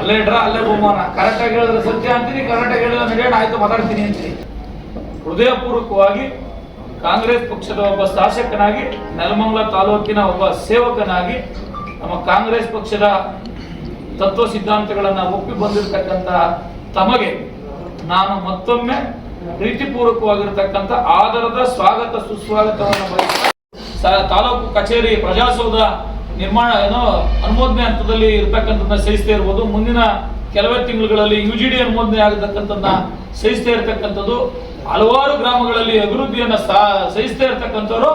ಅಲ್ಲೇ ಇಡ್ರ, ಅಲ್ಲೇ ಬಹುಮಾನ. ಕರೆಕ್ಟಾಗಿ ಹೇಳಿದ್ರೆ ಸತ್ಯ ಅಂತೀನಿ ಕರೆಕ್ಟಾಗಿ ಹೇಳಿದ್ರೆ ನಡೆಯೋಣ ಆಯ್ತು, ಮಾತಾಡ್ತೀನಿ ಅಂತೀನಿ. ಹೃದಯಪೂರ್ವಕವಾಗಿ ಕಾಂಗ್ರೆಸ್ ಪಕ್ಷದ ಒಬ್ಬ ಶಾಸಕನಾಗಿ, ನೆಲಮಂಗಲ ತಾಲೂಕಿನ ಒಬ್ಬ ಸೇವಕನಾಗಿ, ನಮ್ಮ ಕಾಂಗ್ರೆಸ್ ಪಕ್ಷದ ತತ್ವ ಸಿದ್ಧಾಂತಗಳನ್ನ ಒಪ್ಪಿ ಬಂದಿರತಕ್ಕಂತ ತಮಗೆ ನಾನು ಮತ್ತೊಮ್ಮೆ ಪ್ರೀತಿಪೂರ್ವಕವಾಗಿರ್ತಕ್ಕಂಥ ಆದರದ ಸ್ವಾಗತ, ಸುಸ್ವಾಗತವನ್ನು ತಾಲೂಕು ಕಚೇರಿ, ಪ್ರಜಾಸೌಧ ನಿರ್ಮಾಣ, ಏನೋ ಅನುಮೋದನೆ ಹಂತದಲ್ಲಿ ಇರ್ತಕ್ಕಂಥದ್ದನ್ನ ಸಹಿಸ್ತಾ ಇರ್ಬೋದು. ಮುಂದಿನ ಕೆಲವೇ ತಿಂಗಳುಗಳಲ್ಲಿ ಯು ಜಿ ಡಿ ಅನುಮೋದನೆ ಆಗತಕ್ಕಂಥದ್ದನ್ನ ಸಹಿಸ್ತಾ ಇರ್ತಕ್ಕಂಥದ್ದು. ಹಲವಾರು ಗ್ರಾಮಗಳಲ್ಲಿ ಅಭಿವೃದ್ಧಿಯನ್ನ ಸಹಿಸ್ತಾ ಇರ್ತಕ್ಕಂಥವ್ರು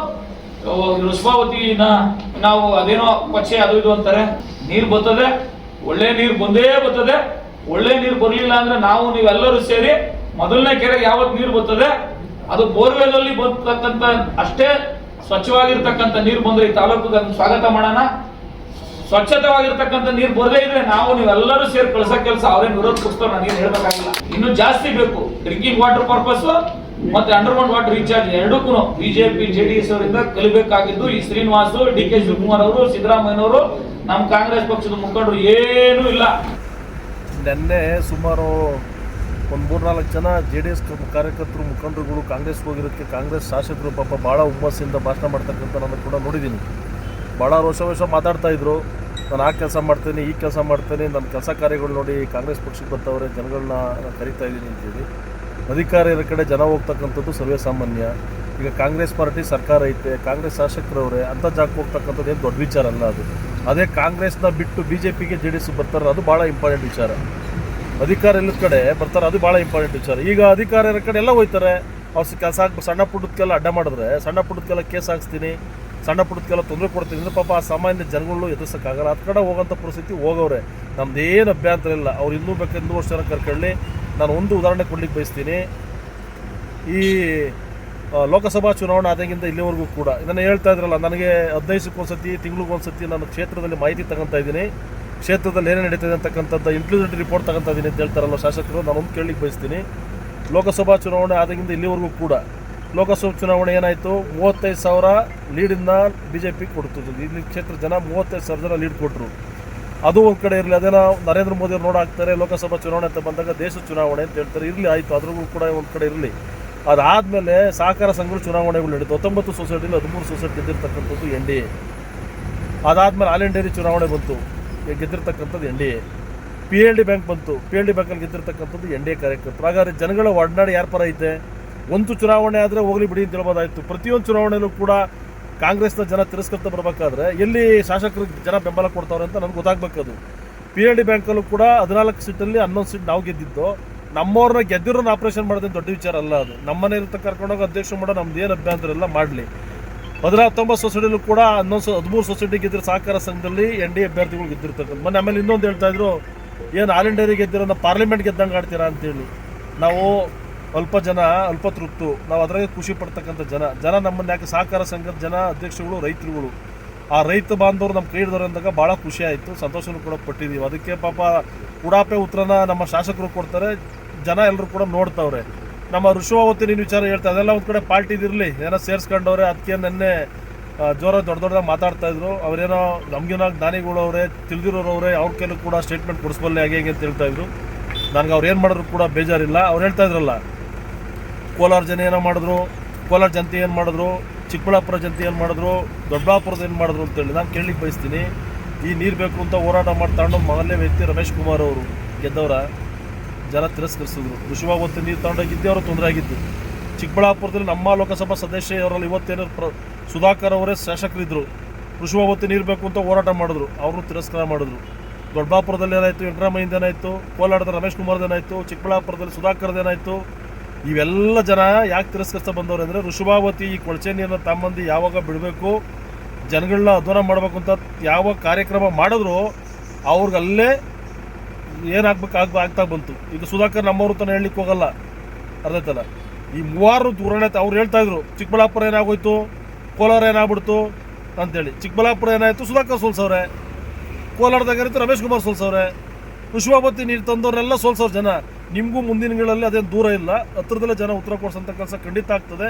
ಋಷ್ಪಾವತಿನ ನಾವು ಅದೇನೋ ಕೊಚ್ಚೆ ಅದು ಇದು ಅಂತಾರೆ. ನೀರು ಬರ್ತದೆ, ಒಳ್ಳೆ ನೀರು ಬಂದೇ ಬರ್ತದೆ. ಒಳ್ಳೆ ನೀರು ಬರಲಿಲ್ಲ ಅಂದ್ರೆ ನಾವು ನೀವೆಲ್ಲರೂ ಸೇರಿ ಮೊದಲನೇ ಕೆರೆಗೆ ಯಾವತ್ತು ನೀರು ಬರ್ತದೆ? ಅದು ಬೋರ್ವೆಲ್ ಅಲ್ಲಿ ಬರ್ತಕ್ಕಂಥ ಅಷ್ಟೇ ಸ್ವಚ್ಛವಾಗಿರ್ತಕ್ಕಂಥ ನೀರು ಬಂದ್ರೆ ಈ ತಾಲೂಕಿಗೆ ಸ್ವಾಗತ ಮಾಡೋಣ. ಸ್ವಚ್ಛತವಾಗಿರ್ತಕ್ಕಂಥ ನೀರು ಬರದೇ ಇದ್ರೆ ನಾವು ನೀವೆಲ್ಲರೂ ಸೇರಿ ಕಳ್ಸೋ ಕೆಲಸ ಅವ್ರೇನು ವಿರೋಧ ಕೊಡ್ತಾರೆ ನಾನು ಹೇಳ್ಬೇಕಾಗಿಲ್ಲ. ಇನ್ನು ಜಾಸ್ತಿ ಬೇಕು. ಡ್ರಿಂಕಿಂಗ್ ವಾಟರ್ ಪರ್ಪಸ್ ಮತ್ತೆ ಅಂಡರ್ಗ್ರೌಂಡ್ ವಾಟರ್ ರೀಚಾರ್ಜ್ ಎರಡಕ್ಕೂ ಬಿಜೆಪಿ ಜೆಡಿಎಸ್ ಅವರಿಂದ ಕಲಿಬೇಕಾಗಿದ್ದು ಈ ಶ್ರೀನಿವಾಸ್, ಡಿ ಕೆ ಶಿವಕುಮಾರ್ ಅವರು, ಸಿದ್ದರಾಮಯ್ಯನವರು, ನಮ್ಮ ಕಾಂಗ್ರೆಸ್ ಪಕ್ಷದ ಮುಖಂಡರು ಏನೂ ಇಲ್ಲ. ನಿನ್ನೆ ಸುಮಾರು ಒಂದು ಮೂರ್ನಾಲ್ಕು ಜನ ಜೆ ಡಿ ಎಸ್ ಕಾರ್ಯಕರ್ತರು ಮುಖಂಡರುಗಳು ಕಾಂಗ್ರೆಸ್ ಹೋಗಿರೋದಕ್ಕೆ ಕಾಂಗ್ರೆಸ್ ಶಾಸಕರು ಪಾಪ ಭಾಳ ಹುಮ್ಮಸ್ಸಿಂದ ಭಾಷಣ ಮಾಡ್ತಕ್ಕಂಥ ನಾನು ಕೂಡ ನೋಡಿದ್ದೀನಿ. ಭಾಳ ರೋಷ ರೋಷ ಮಾತಾಡ್ತಾ ಇದ್ರು. ನಾನು ಆ ಕೆಲಸ ಮಾಡ್ತೇನೆ, ಈ ಕೆಲಸ ಮಾಡ್ತೇನೆ, ನನ್ನ ಕೆಲಸ ಕಾರ್ಯಗಳು ನೋಡಿ ಕಾಂಗ್ರೆಸ್ ಪಕ್ಷಕ್ಕೆ ಬರ್ತಾವ್ರೆ ಜನಗಳನ್ನ ನಾನು ಕರಿತಾ ಇದ್ದೀನಿ ಅಂತೇಳಿ. ಅಧಿಕಾರ ಇರೋ ಕಡೆ ಜನ ಹೋಗ್ತಕ್ಕಂಥದ್ದು ಸರ್ವೇ ಸಾಮಾನ್ಯ. ಈಗ ಕಾಂಗ್ರೆಸ್ ಪಾರ್ಟಿ ಸರ್ಕಾರ ಐತೆ, ಕಾಂಗ್ರೆಸ್ ಶಾಸಕರವರೇ, ಅಂಥ ಜಾಗಕ್ಕೆ ಹೋಗ್ತಕ್ಕಂಥದ್ದು ಏನು ದೊಡ್ಡ ವಿಚಾರ ಅಲ್ಲ ಅದು. ಅದೇ ಕಾಂಗ್ರೆಸ್ನ ಬಿಟ್ಟು ಬಿ ಜೆ ಪಿಗೆ ಜೆ ಡಿ ಎಸ್ ಬರ್ತಾರೆ ಅದು ಭಾಳ ಇಂಪಾರ್ಟೆಂಟ್ ವಿಚಾರ. ಅಧಿಕಾರ ಇಲ್ಲದ ಕಡೆ ಬರ್ತಾರೆ, ಅದು ಭಾಳ ಇಂಪಾರ್ಟೆಂಟ್ ವಿಚಾರ. ಈಗ ಅಧಿಕಾರ ಇರೋ ಕಡೆ ಎಲ್ಲ ಹೋಯ್ತಾರೆ ಅವ್ರು ಕೆಲಸ ಸಣ್ಣ ಪುಟ್ಟದಕ್ಕೆಲ್ಲ ಅಡ್ಡ ಮಾಡಿದ್ರೆ, ಸಣ್ಣ ಪುಟ್ಟದಕ್ಕೆಲ್ಲ ಕೇಸ್ ಹಾಕ್ಸ್ತೀನಿ, ಸಣ್ಣ ಪುಟ್ಟದಕ್ಕೆಲ್ಲ ತೊಂದರೆ ಕೊಡ್ತೀನಿ ಅಂದ್ರೆ ಪಾಪ ಆ ಸಾಮಾನ್ಯ ಜನಗಳು ಎದುರಿಸೋಕ್ಕಾಗಲ್ಲ. ಅದ ಕಡೆ ಹೋಗೋಂಥ ಪರಿಸ್ಥಿತಿ ಹೋಗವ್ರೆ. ನಮ್ದೇನು ಅಭ್ಯಂತರ ಇಲ್ಲ. ಅವ್ರು ಇನ್ನೂ ಬೇಕು, ಇನ್ನೂ ವರ್ಷ ಕರ್ಕೊಳ್ಳಿ. ನಾನು ಒಂದು ಉದಾಹರಣೆ ಕೊಡ್ಲಿಕ್ಕೆ ಬಯಸ್ತೀನಿ. ಈ ಲೋಕಸಭಾ ಚುನಾವಣೆ ಆದಾಗಿಂದ ಇಲ್ಲಿವರೆಗೂ ಕೂಡ. ಇದನ್ನು ಹೇಳ್ತಾ ಇದ್ರಲ್ಲ, ನನಗೆ ಹದಿನೈದು ಸತಿ ತಿಂಗಳಿಗೊಂದು ಸತಿ ನಾನು ಕ್ಷೇತ್ರದಲ್ಲಿ ಮಾಹಿತಿ ತಗೊತಾ ಇದ್ದೀನಿ. ಕ್ಷೇತ್ರದಲ್ಲಿ ಏನೇ ನಡೀತದೆ ಅಂತಕ್ಕಂಥದ್ದು ಇನ್ಕ್ಲೂಸಿವ್ ರಿಪೋರ್ಟ್ ತಗೊಂತ ಇದ್ದೀನಿ ಅಂತ ಹೇಳ್ತಾರಲ್ಲ ಶಾಸಕರು ನಾನು ಒಂದು ಕೇಳಲಿಕ್ಕೆ ಬಯಸ್ತೀನಿ. ಲೋಕಸಭಾ ಚುನಾವಣೆ ಆದಾಗಿಂದ ಇಲ್ಲಿವರೆಗೂ ಕೂಡ ಲೋಕಸಭಾ ಚುನಾವಣೆ ಏನಾಯಿತು? ಮೂವತ್ತೈದು ಸಾವಿರ ಲೀಡಿಂದ ಬಿ ಜೆ ಪಿ ಕೊಡ್ತದೆ. ಇಲ್ಲಿ ಕ್ಷೇತ್ರ ಜನ ಮೂವತ್ತೈದು ಸಾವಿರ ಜನ ಲೀಡ್ ಕೊಟ್ಟರು ಅದು ಒಂದು ಕಡೆ ಇರಲಿ, ಅದೇನೋ ನರೇಂದ್ರ ಮೋದಿ ಅವ್ರು ನೋಡಾಕ್ತಾರೆ ಲೋಕಸಭಾ ಚುನಾವಣೆ ಅಂತ ಬಂದಾಗ ದೇಶ ಚುನಾವಣೆ ಅಂತ ಹೇಳ್ತಾರೆ. ಇರಲಿ, ಆಯಿತು ಅದ್ರಿಗೂ ಕೂಡ ಒಂದು ಕಡೆ ಇರಲಿ. ಅದಾದಮೇಲೆ ಸಹಕಾರ ಸಂಘಗಳು ಚುನಾವಣೆಗಳು ನಡೀತು. ಹತ್ತೊಂಬತ್ತು ಸೊಸೈಟಿಲಿ ಹದಿಮೂರು ಸೊಸೈಟಿ ಗೆದ್ದಿರ್ತಕ್ಕಂಥದ್ದು ಎನ್ ಡಿ ಎ ಅದಾದಮೇಲೆ ಆಲ್ ಇಂಡಿಯಾ ಚುನಾವಣೆ ಬಂತು. ಗೆದ್ದಿರ್ತಕ್ಕಂಥದ್ದು N D A. P L D bank ಬಂತು. ಪಿ ಎಲ್ ಡಿ ಬ್ಯಾಂಕಲ್ಲಿ ಗೆದ್ದಿರ್ತಕ್ಕಂಥದ್ದು ಎನ್ ಡಿ ಎ ಕಾರ್ಯಕರ್ತರು. ಹಾಗಾದ್ರೆ ಜನಗಳ ಒಡನಾಡಿ ಯಾರ ಪರ ಐತೆ? ಒಂದು ಚುನಾವಣೆ ಆದರೆ ಹೋಗಲಿ ಬಿಡಿ ಅಂತ ಹೇಳ್ಬೋದಾಯಿತು. ಪ್ರತಿಯೊಂದು ಚುನಾವಣೆಯಲ್ಲೂ ಕೂಡ ಕಾಂಗ್ರೆಸ್ನ ಜನ ತಿರಸ್ಕೃತ ಬರಬೇಕಾದ್ರೆ ಎಲ್ಲಿ ಶಾಸಕರಿಗೆ ಜನ ಬೆಂಬಲ ಕೊಡ್ತಾವ್ರೆ ಅಂತ ನನಗೆ ಗೊತ್ತಾಗಬೇಕದು. ಪಿ ಎಲ್ ಡಿ ಬ್ಯಾಂಕಲ್ಲೂ ಕೂಡ ಹದಿನಾಲ್ಕು ಸೀಟಲ್ಲಿ ಹನ್ನೊಂದು ಸೀಟ್ ನಾವು ಗೆದ್ದಿದ್ದು. ನಮ್ಮವ್ರನ್ನ ಗೆದ್ದಿರೋನ್ನ ಆಪರೇಷನ್ ಮಾಡೋದೇನು ದೊಡ್ಡ ವಿಚಾರ ಅಲ್ಲ ಅದು. ನಮ್ಮನೆ ಇರುತ್ತೆ ಕರ್ಕೊಂಡೋಗಿ ಅಧ್ಯಕ್ಷ ಮಾಡೋ ನಮ್ದು ಏನು ಅಭ್ಯಂತರ ಎಲ್ಲ ಮಾಡಲಿ. ಹದಿನಾತ್ತೊಂಬತ್ತು ಸೊಸೈಟಿಲೂ ಕೂಡ ಹನ್ನೊಂದು ಹದಿಮೂರು ಸೊಸೈಟಿ ಗೆದ್ದಿರೋ ಸಹಕಾರ ಸಂಘದಲ್ಲಿ ಎನ್ ಡಿ ಅಭ್ಯರ್ಥಿಗಳು ಗೆದ್ದಿರ್ತಕ್ಕಂಥ ಮೊನ್ನೆ ಆಮೇಲೆ ಇನ್ನೊಂದು ಹೇಳ್ತಾ ಇದ್ರು, ಏನು ಆಲ್ ಇಂಡಿಯಾ ಗೆದ್ದಿರೋ ನಾವು ಪಾರ್ಲಿಮೆಂಟ್ ಗೆದ್ದಂಗೆ ಆಡ್ತೀರಾ ಅಂತೇಳಿ. ನಾವು ಅಲ್ಪ ಜನ, ಅಲ್ಪ ತೃಪ್ತು. ನಾವು ಅದರಾಗೆ ಖುಷಿ ಪಡ್ತಕ್ಕಂಥ ಜನ. ಜನ ನಮ್ಮನ್ನ ಯಾಕೆ ಸಹಕಾರ ಸಂಘದ ಜನ ಅಧ್ಯಕ್ಷಗಳು ರೈತರುಗಳು. ಆ ರೈತ ಬಾಂಧವರು ನಮ್ಮ ಕೈ ಹಿಡಿದವ್ರು ಅಂದಾಗ ಭಾಳ ಖುಷಿ ಆಯಿತು. ಸಂತೋಷನೂ ಕೂಡ ಪಟ್ಟಿದ್ದೀವಿ ಅದಕ್ಕೆ ಪಾಪ ಉಡಾಪೆ ಉತ್ತರನ ನಮ್ಮ ಶಾಸಕರು ಕೊಡ್ತಾರೆ. ಜನ ಎಲ್ಲರೂ ಕೂಡ ನೋಡ್ತಾವ್ರೆ. ನಮ್ಮ ಋಷುವಾವತಿ ನೀನು ವಿಚಾರ ಹೇಳ್ತಾ ಅದೆಲ್ಲ ಒಂದು ಕಡೆ ಪಾರ್ಟಿದಿರಲಿ ಏನೋ ಸೇರಿಸ್ಕೊಂಡವ್ರೆ ಅದಕ್ಕೆ ನೆನ್ನೆ ಜೋರ ದೊಡ್ಡ ದೊಡ್ಡದಾಗ ಮಾತಾಡ್ತಾ ಇದ್ರು. ಅವರೇನೋ ನಮಗಿನ ಜ್ಞಾನಿಗಳು ಅವರೇ ತಿಳಿದಿರೋರು ಅವರೇ ಕೈಲೂ ಕೂಡ ಸ್ಟೇಟ್ಮೆಂಟ್ ಕೊಡಿಸ್ಬಲ್ಲೆ ಹಾಗೆ ಹೇಗೆ ಅಂತ ಹೇಳ್ತಾ ಇದ್ರು. ನನಗೆ ಅವ್ರು ಏನು ಮಾಡಿದ್ರು ಕೂಡ ಬೇಜಾರಿಲ್ಲ. ಅವ್ರು ಹೇಳ್ತಾ ಇದ್ರಲ್ಲ, ಕೋಲಾರ ಜನ ಏನೋ ಮಾಡಿದ್ರು, ಕೋಲಾರ ಜನತೆ ಏನು ಮಾಡಿದ್ರು, ಚಿಕ್ಕಬಳ್ಳಾಪುರ ಜನತೆ ಏನು ಮಾಡಿದ್ರು, ದೊಡ್ಡಬಳ್ಳಾಪುರದ ಏನು ಮಾಡಿದ್ರು ಅಂತೇಳಿ ನಾನು ಕೇಳಲಿಕ್ಕೆ ಬಯಸ್ತೀನಿ. ಈ ನೀರು ಬೇಕು ಅಂತ ಹೋರಾಟ ಮಾಡ್ತಾಂಡು ಮೊದಲನೇ ವ್ಯಕ್ತಿ ರಮೇಶ್ ಕುಮಾರ್ ಅವರು, ಗೆದ್ದವರ. ಜನ ತಿರಸ್ಕರಿಸಿದ್ರು. ಋಷಿವಾವತ್ತು ನೀರು ತಗೊಂಡೋಗಿದ್ದೆ ಅವರು ತೊಂದರೆ ಆಗಿದ್ದು. ಚಿಕ್ಕಬಳ್ಳಾಪುರದಲ್ಲಿ ನಮ್ಮ ಲೋಕಸಭಾ ಸದಸ್ಯರಲ್ಲಿ ಇವತ್ತೇನು ಪ್ರ, ಸುಧಾಕರ್ ಅವರೇ ಶಾಸಕರಿದ್ದರು ಋಷಿವಾವತ್ತು ನೀರು ಬೇಕು ಅಂತ ಹೋರಾಟ ಮಾಡಿದ್ರು. ಅವ್ರನ್ನೂ ತಿರಸ್ಕಾರ ಮಾಡಿದ್ರು. ದೊಡ್ಡಬಳ್ಳಾಪುರದಲ್ಲಿ ಏನಾಯಿತು? ಇಂಟ್ರಾಮಯಿಂದ ಏನಾಯಿತು? ಕೋಲಾರದ ರಮೇಶ್ ಕುಮಾರ್ದೇನಾಯಿತು ಚಿಕ್ಕಬಳ್ಳಾಪುರದಲ್ಲಿ ಸುಧಾಕರ್ದೇನಾಯಿತು ಇವೆಲ್ಲ ಜನ ಯಾಕೆ ತಿರಸ್ಕರಿಸ್ತಾ ಬಂದವ್ರು ಅಂದರೆ, ಋಷಭಾವತಿ ಈ ಕೊಳಚೆ ನೀರನ್ನು ತಮ್ಮಂದು ಯಾವಾಗ ಬಿಡಬೇಕು, ಜನಗಳನ್ನ ಅಧ್ವಾನ ಮಾಡಬೇಕು ಅಂತ ಯಾವ ಕಾರ್ಯಕ್ರಮ ಮಾಡಿದ್ರು ಅವ್ರಿಗೆ ಅಲ್ಲೇ ಏನಾಗ್ಬೇಕು ಆಗ ಆಗ್ತಾ ಬಂತು. ಈಗ ಸುಧಾಕರ್ ನಮ್ಮವರು ತಾನೇ ಹೇಳಲಿಕ್ಕೆ ಹೋಗಲ್ಲ. ಅರ್ಧೈತಲ್ಲ ಈ ಮೂವಾರು ದೂರನೇ ಅವ್ರು ಹೇಳ್ತಾ ಇದ್ರು, ಚಿಕ್ಕಬಳ್ಳಾಪುರ ಏನಾಗೋಯ್ತು, ಕೋಲಾರ ಏನಾಗ್ಬಿಡ್ತು ಅಂತೇಳಿ. ಚಿಕ್ಕಬಳ್ಳಾಪುರ ಏನಾಯಿತು, ಸುಧಾಕರ್ ಸೋಲ್ಸವ್ರೆ. ಕೋಲಾರದಾಗ ಏನಿತ್ತು ರಮೇಶ್ ಕುಮಾರ್ ಸೋಲ್ಸವ್ರೆ. ಪುಷ್ಪಾವತಿ ನೀರು ತಂದವರೆಲ್ಲ ಸೋಲ್ಸೋರು ಜನ. ನಿಮಗೂ ಮುಂದಿನ ದಿನಗಳಲ್ಲಿ ಅದೇನು ದೂರ ಇಲ್ಲ. ಹತ್ರದಲ್ಲೇ ಜನ ಉತ್ತರ ಕೊಡಿಸೋಂಥ ಕೆಲಸ ಖಂಡಿತ ಆಗ್ತದೆ.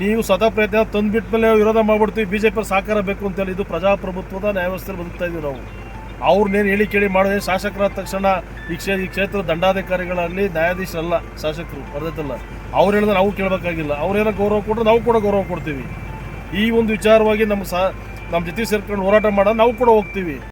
ನೀವು ಸದಾ ಪ್ರಯತ್ನ ತಂದುಬಿಟ್ಟ ಮೇಲೆ ವಿರೋಧ ಮಾಡ್ಬಿಡ್ತೀವಿ. ಬಿ ಜೆ ಪಿ ಸಾಕಾರ ಬೇಕು ಅಂತೇಳಿ ಇದು ಪ್ರಜಾಪ್ರಭುತ್ವದ ನ್ಯಾಯವ್ಯವಸ್ಥೆಯಲ್ಲಿ ಬದುಕ್ತಾ ಇದ್ದೀವಿ ನಾವು. ಅವ್ರನ್ನೇನು ಹೇಳಿ ಕೇಳಿ ಮಾಡಿದ್ರೆ ಶಾಸಕರಾದ ತಕ್ಷಣ ಈ ಕ್ಷೇ, ಈ ಕ್ಷೇತ್ರದ ದಂಡಾಧಿಕಾರಿಗಳಲ್ಲಿ ನ್ಯಾಯಾಧೀಶರಲ್ಲ ಶಾಸಕರು ಬರ್ದೈತಲ್ಲ ಅವ್ರು ಹೇಳಿದ್ರೆ ನಾವು ಕೇಳಬೇಕಾಗಿಲ್ಲ. ಅವ್ರೇನೋ ಗೌರವ ಕೊಟ್ಟರೆ ನಾವು ಕೂಡ ಗೌರವ ಕೊಡ್ತೀವಿ. ಈ ಒಂದು ವಿಚಾರವಾಗಿ ನಮ್ಮ ಸಾ, ನಮ್ಮ ಜೊತೆ ಸೇರ್ಕೊಂಡು ಹೋರಾಟ ಮಾಡೋದು ನಾವು ಕೂಡ ಹೋಗ್ತೀವಿ.